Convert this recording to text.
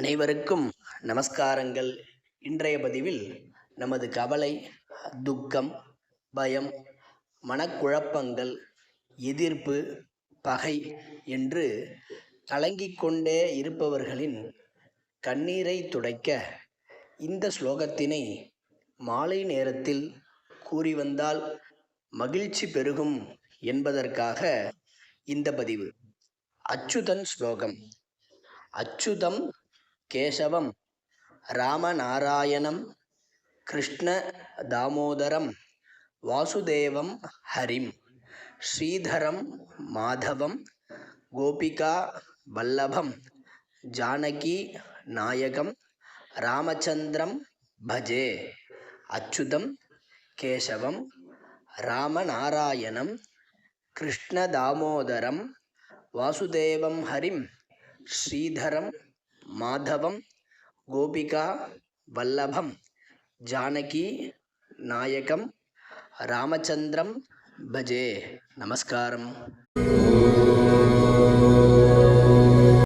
அனைவருக்கும் நமஸ்காரங்கள். இன்றைய பதிவில் நமது கவலை துக்கம் பயம் மனக்குழப்பங்கள் எதிர்ப்பு பகை என்று கலங்கிக் கொண்டே இருப்பவர்களின் கண்ணீரை துடைக்க இந்த ஸ்லோகத்தினை மாலை நேரத்தில் கூறி வந்தால் மகிழ்ச்சி பெருகும் என்பதற்காக இந்த பதிவு. அச்சுதன் ஸ்லோகம். அச்சுதம் కేశవం రామనారాయణం కృష్ణ దామోదరం వాసుదేవం హరిం శ్రీధరం మాధవం గోపికా వల్లభం జానకి నాయకం రామచంద్రం భజే. అచ్యుతం కేశవం రామనారాయణం కృష్ణదామోదరం వాసుదేవం హరిం శ్రీధరం మాధవం గోపిక వల్లభం జానకి నాయకం రామచంద్రం భజే. నమస్కారం.